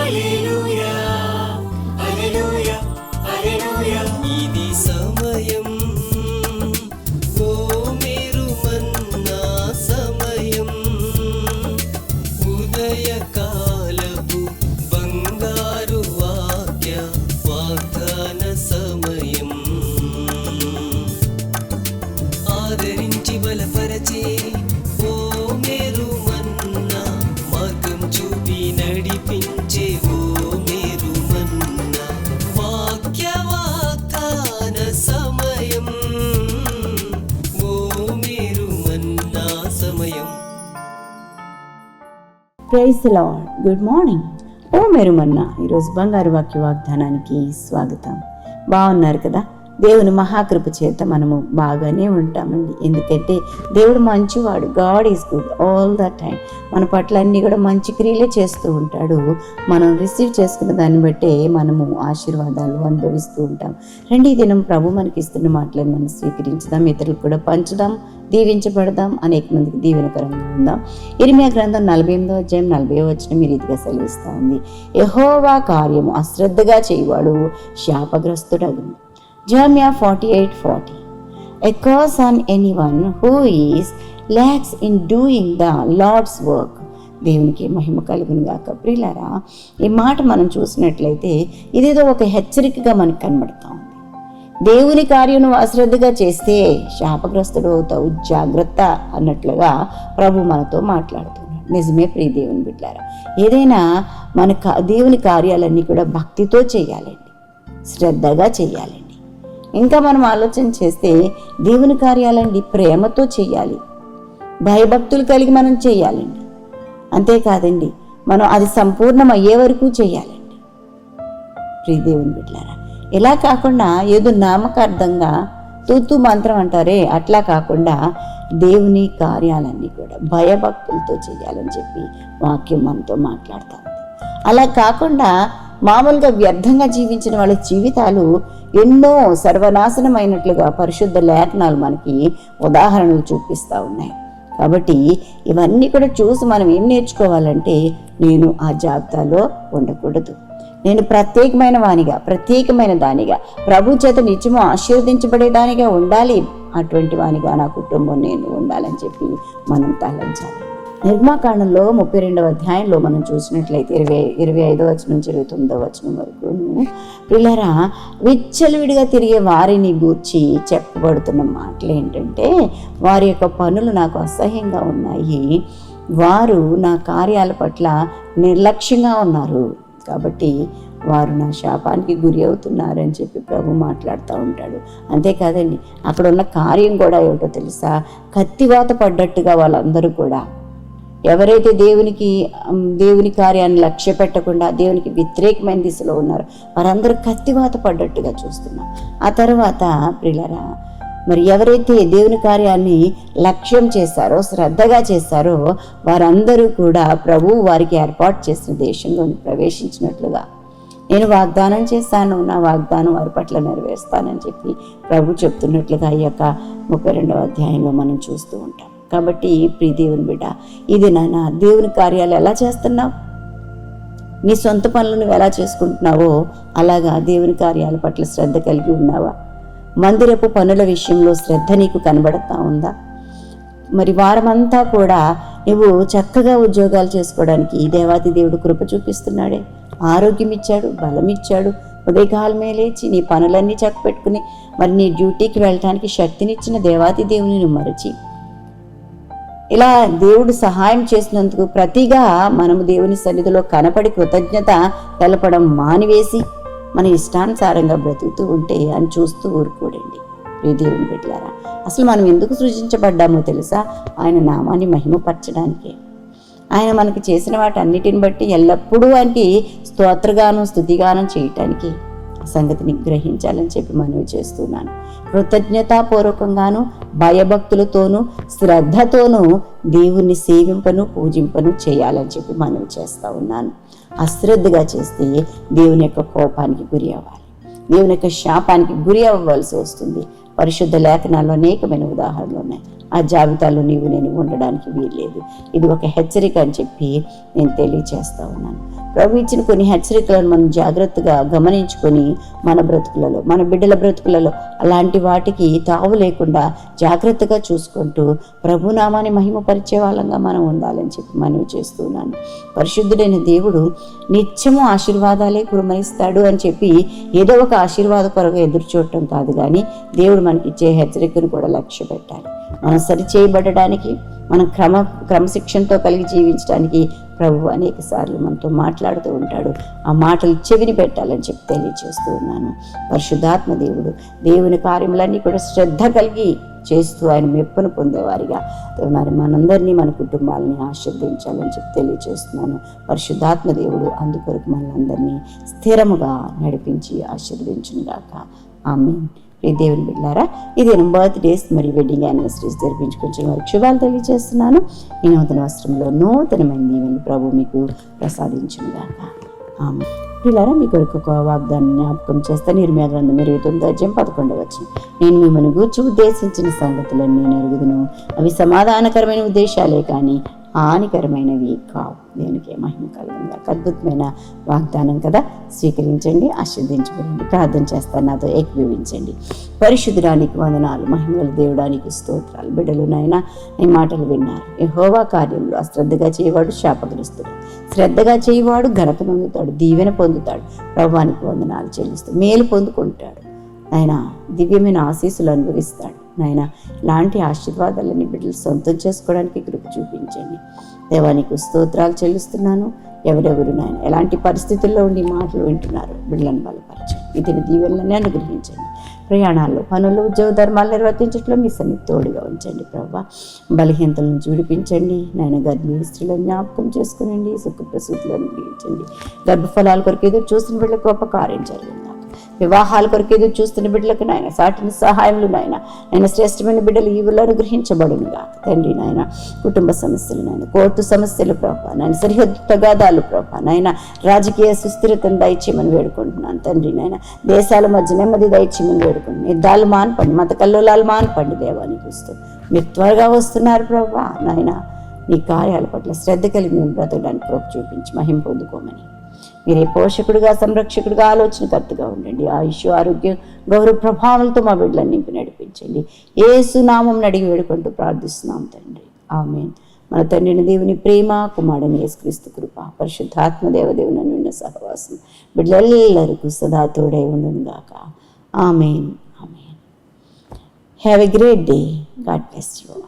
Aleluia. Praise lord good morning ఓ మెరుమన్న ఈరోజు బంగారు వాక్య వాగ్దానానికి స్వాగతం. బాగున్నారు కదా? దేవుని మహాకృప చేత మనము బాగానే ఉంటామండి. ఎందుకంటే దేవుడు మంచివాడు. God is good all the time మన పట్ల అన్నీ కూడా మంచి క్రియలే చేస్తూ ఉంటాడు. మనం రిసీవ్ చేసుకున్న దాన్ని బట్టే మనము ఆశీర్వాదాలు అనుభవిస్తూ ఉంటాం. రెండీ దినం ప్రభు మనకి ఇస్తున్న మాటలను మనం స్వీకరించుదాం. ఇతరులకు కూడా పంచుదాం దీవించబడదాం. అనేక మందికి దీవెనకరంగా ఉందాం. ఇరిమియా గ్రంథం నలభై ఎనిమిదో అధ్యాయం నలభై వచ్చిన మీరు ఇదిగా సెలవిస్తూ ఉంది. యహోవా కార్యము అశ్రద్ధగా చేయవాడు శాపగ్రస్తుడగును. Jeremiah forty eight forty a curse on anyone who is lax in doing the Lord's work దేవునికి మహిమ కలుగును గాక. ప్రియులారా ఈ మాట మనం చూసినట్లయితే ఇదేదో ఒక హెచ్చరికగా మనకు కనబడతా ఉంది. దేవుని కార్యం నువ్వు అశ్రద్ధగా చేస్తే శాపగ్రస్తుడు అవుతావు జాగ్రత్త అన్నట్లుగా ప్రభు మనతో మాట్లాడుతున్నాడు. నిజమే ప్రియ దేవుని బిడ్డారా ఏదైనా మన దేవుని కార్యాలన్నీ కూడా భక్తితో చేయాలండి. శ్రద్ధగా చేయాలండి. ఇంకా మనం ఆలోచన చేస్తే దేవుని కార్యాలండి ప్రేమతో చేయాలి. భయభక్తులు కలిగి మనం చేయాలండి. అంతేకాదండి మనం అది సంపూర్ణం అయ్యే వరకు చేయాలండి. ప్రియదేవుని బిడ్డారా ఇలా కాకుండా ఏదో నామకార్థంగా తూతు మంత్రం అంటారే అట్లా కాకుండా దేవుని కార్యాలన్నీ కూడా భయభక్తులతో చేయాలని చెప్పి వాక్యం మనతో మాట్లాడుతూ అలా కాకుండా మామూలుగా వ్యర్థంగా జీవించిన వాళ్ళ జీవితాలు ఎన్నో సర్వనాశనమైనట్లుగా పరిశుద్ధ లేఖనాలు మనకి ఉదాహరణలు చూపిస్తూ ఉన్నాయి. కాబట్టి ఇవన్నీ కూడా చూసి మనం ఏం నేర్చుకోవాలంటే నేను ఆ జాబితాలో ఉండకూడదు. నేను ప్రత్యేకమైన వానిగా ప్రత్యేకమైన దానిగా ప్రభు చేత నిత్యము ఆశీర్వదించబడేదానిగా ఉండాలి. అటువంటి వానిగా నా కుటుంబం నేను ఉండాలని చెప్పి మనం తలంచాలి. నిర్మాకాండంలో ముప్పై రెండవ అధ్యాయంలో మనం చూసినట్లయితే ఇరవై ఇరవై ఐదో వచనం నుంచి ఇరవై తొమ్మిదో వచనం వరకు పిల్లరా విచ్చలవిడిగా తిరిగే వారిని గూర్చి చెప్పబడుతున్న మాటలు ఏంటంటే వారి యొక్క పనులు నాకు అసహ్యంగా ఉన్నాయి. వారు నా కార్యాల పట్ల నిర్లక్ష్యంగా ఉన్నారు. కాబట్టి వారు నా శాపానికి గురి అవుతున్నారని చెప్పి ప్రభు మాట్లాడుతూ ఉంటాడు. అంతేకాదండి అక్కడ ఉన్న కార్యం కూడా ఏమిటో తెలుసా? కత్తివాత పడ్డట్టుగా వాళ్ళందరూ కూడా ఎవరైతే దేవునికి దేవుని కార్యాన్ని లక్ష్య పెట్టకుండా దేవునికి వ్యతిరేకమైన దిశలో ఉన్నారో వారందరూ కత్తివాత పడ్డట్టుగా చూస్తున్నాం. ఆ తర్వాత ప్రిలరా మరి ఎవరైతే దేవుని కార్యాన్ని లక్ష్యం చేశారో శ్రద్ధగా చేశారో వారందరూ కూడా ప్రభు వారికి ఏర్పాటు చేసిన దేశంలోని ప్రవేశించినట్లుగా. నేను వాగ్దానం చేస్తాను నా వాగ్దానం వారి పట్ల నెరవేరుస్తానని చెప్పి ప్రభు చెప్తున్నట్లుగా ఈ యొక్క ముప్పై రెండవ అధ్యాయంలో మనం చూస్తూ ఉంటాం. కాబట్టి ప్రియ దేవుని బిడ్డ ఇది నాన్న దేవుని కార్యాలు ఎలా చేస్తున్నావు? నీ సొంత పనులు నువ్వు ఎలా చేసుకుంటున్నావో అలాగా దేవుని కార్యాల పట్ల శ్రద్ధ కలిగి ఉన్నావా? మందిరపు పనుల విషయంలో శ్రద్ధ నీకు కనబడతా ఉందా? మరి వారమంతా కూడా నువ్వు చక్కగా ఉద్యోగాలు చేసుకోవడానికి ఈ దేవాది దేవుడు కృప చూపిస్తున్నాడే. ఆరోగ్యం ఇచ్చాడు బలం ఇచ్చాడు ఉదయకాలమే లేచి నీ పనులన్నీ చక్కపెట్టుకుని మరి నీ డ్యూటీకి వెళ్ళటానికి శక్తినిచ్చిన దేవాది దేవుని నువ్వు మరచి ఇలా దేవుడు సహాయం చేసినందుకు ప్రతిగా మనము దేవుని సన్నిధిలో కనపడి కృతజ్ఞత తెలపడం మానివేసి మన ఇష్టానుసారంగా బ్రతుకుతూ ఉంటే అని చూస్తూ ఊరుకోడండి. ప్రియ దేవుని బిడ్డలారా అసలు మనం ఎందుకు సృజించబడ్డామో తెలుసా? ఆయన నామాన్ని మహిమపరచడానికే. ఆయన మనకు చేసిన వాటన్నిటిని బట్టి ఎల్లప్పుడూ ఆయనకి స్తోత్రగానం స్థుతిగానం చేయటానికి. సంగతిని గ్రహించాలని చెప్పి మనవి చేస్తున్నాను. కృతజ్ఞతాపూర్వకంగాను భయభక్తులతోనూ శ్రద్ధతోనూ దేవుణ్ణి సేవింపను పూజింపను చేయాలని చెప్పి మనవి చేస్తూ ఉన్నాను. అశ్రద్ధగా చేస్తే దేవుని యొక్క కోపానికి గురి అవ్వాలి. దేవుని యొక్క శాపానికి గురి అవ్వవలసి వస్తుంది. పరిశుద్ధ లేఖనాల్లో అనేకమైన ఉదాహరణలు ఉన్నాయి. ఆ జాబితాలో నీవు నేను ఉండడానికి వీల్లేదు. ఇది ఒక హెచ్చరిక అని చెప్పి నేను తెలియచేస్తా ఉన్నాను. ప్రభు ఇచ్చిన కొన్ని హెచ్చరికలను మనం జాగ్రత్తగా గమనించుకొని మన బ్రతుకులలో మన బిడ్డల బ్రతుకులలో అలాంటి వాటికి తావు లేకుండా జాగ్రత్తగా చూసుకుంటూ ప్రభునామాన్ని మహిమపరిచే వాళ్ళంగా మనం ఉండాలని చెప్పి మనవి చేస్తున్నాను పరిశుద్ధుడైన దేవుడు నిత్యము ఆశీర్వాదాలే కురమరిస్తాడు అని చెప్పి ఏదో ఒక ఆశీర్వాద కొరకు ఎదురు చూడటం కాదు కానీ దేవుడు మనకిచ్చే హెచ్చరికను కూడా లక్ష్య పెట్టాలి మనం సరిచేయబడడానికి మనం క్రమ క్రమశిక్షణతో కలిగి జీవించడానికి ప్రభు అనేక సార్లు మనతో మాట్లాడుతూ ఉంటాడు. ఆ మాటలు చెవిని పెట్టాలని చెప్పి తెలియచేస్తూ ఉన్నాను. పరిశుద్ధాత్మ దేవుడు దేవుని కార్యములన్నీ కూడా శ్రద్ధ కలిగి చేస్తూ ఆయన మెప్పును పొందేవారిగా. మరి మనందరినీ మన కుటుంబాలని ఆశీర్వదించాలని చెప్పి తెలియచేస్తున్నాను. పరిశుద్ధాత్మ దేవుడు అందుకొరకు మనందరినీ స్థిరముగా నడిపించి ఆశీర్వదించునుగాక. ఆమె ఈ దేవుని బిడ్డారా ఇది బర్త్డేస్ మరియు వెడ్డింగ్ యానివర్సరీస్ జరిపించుకొచ్చిన వారికి శుభాలు తెలియజేస్తున్నాను. ఈ నూతన వస్త్రంలో నూతనమైన దీవెని ప్రభు మీకు ప్రసాదించుగాక ఆమె పిల్లారా మీ కొరకు ఒక వాగ్దానం జ్ఞాపకం చేస్తే నిర్మయ గ్రంథం ఇరవై తొమ్మిది అధ్యాయం పదకొండు వచ్చి నేను మిమ్మల్ని గూర్చి ఉద్దేశించిన సంగతులను నేను ఎరుగుదును అవి సమాధానకరమైన ఉద్దేశాలే కానీ హానికరమైనవి కావు. దేనికి మహిమ కలగంగా అద్భుతమైన వాగ్దానం కదా? స్వీకరించండి ఆశీర్దించబడండి ప్రార్థన చేస్తాను నాతో ఏకీభవించండి. పరిశుద్ధుడానికి వందనాలు మహిమలు దేవుడానికి స్తోత్రాలు. బిడ్డలు నాయన ఈ మాటలు విన్నారు. ఈ హోవా కార్యంలో అశ్రద్ధగా చేయవాడు శాపగ్రస్తుడు. శ్రద్ధగా చేయవాడు ఘనత పొందుతాడు దీవెన పొందుతాడు. ప్రభానికి వందనాలు చెల్లిస్తూ మేలు పొందుకుంటాడు. ఆయన దివ్యమైన ఆశీస్సులు అనుభవిస్తాడు. నాయన ఇలాంటి ఆశీర్వాదాలని బిడ్డలు సొంతం చేసుకోవడానికి కృప చూపించండి. దేవానికి స్తోత్రాలు చెల్లిస్తున్నాను. ఎవరెవరు నాయన ఎలాంటి పరిస్థితుల్లో ఉండి మాటలు వింటున్నారు బిడ్డలను బలపరచండి. ఇతని దీవెనలని అనుగ్రహించండి. ప్రయాణాల్లో పనులు ఉద్యోగ ధర్మాలు నిర్వర్తించట్లో మీ సన్నిధి తోడుగా ఉంచండి ప్రభావ బలహీనతలను చూడిపించండి. నాయన గర్భిణీ స్త్రీలను జ్ఞాపకం చేసుకునండి. సుఖ ప్రసూతులను అనుగ్రహించండి గర్భఫలాల కొరకు ఎదురు చూసిన బిడ్డలకు గొప్ప కార్యం జరిగింది వివాహాల కొరకు ఎదురు చూస్తున్న బిడ్డలకు నాయన సాటిని సహాయములు నాయన. నేను శ్రేష్టమైన బిడ్డలు ఈవులు అనుగ్రహించబడునుగా తండ్రి నాయన కుటుంబ సమస్యలు నాయన కోర్టు సమస్యలు ప్రభా నాయన సరిహద్దు తగాదాలు ప్రభా నాయన రాజకీయ సుస్థిరతను దయచేయమని వేడుకుంటున్నాను. తండ్రి నాయన దేశాల మధ్య నెమ్మది దయచేయమని వేడుకుంటున్నాను. యుద్ధాలు మాన్పండి మత కల్లోలాలు మాన్పండి దేవానికి వస్తూ మీరు త్వరగా వస్తున్నారు ప్రభా నాయన. నీ కార్యాల పట్ల శ్రద్ధ కలిగి మేము బ్రతకడానికి ప్రోపు చూపించి మహిం పొందుకోమని. మీరే పోషకుడిగా సంరక్షకుడిగా ఆలోచనకర్తగా ఉండండి. ఆయుష్ ఆరోగ్యం గౌరవ ప్రభావాలతో మా బిడ్డలను నింపి నడిపించండి. ఏసునామం అడిగి వేడుకుంటూ ప్రార్థిస్తున్నాం తండ్రి. ఆమె మన తండ్రిని దేవుని ప్రేమ కుమారుని యేసుక్రీస్తు కృప పరిశుద్ధాత్మ దేవదేవుని నిన్న సహవాసం బిడ్డలెల్లరికూ సదా తోడై ఉండును amen. Amen. Have a great day God bless you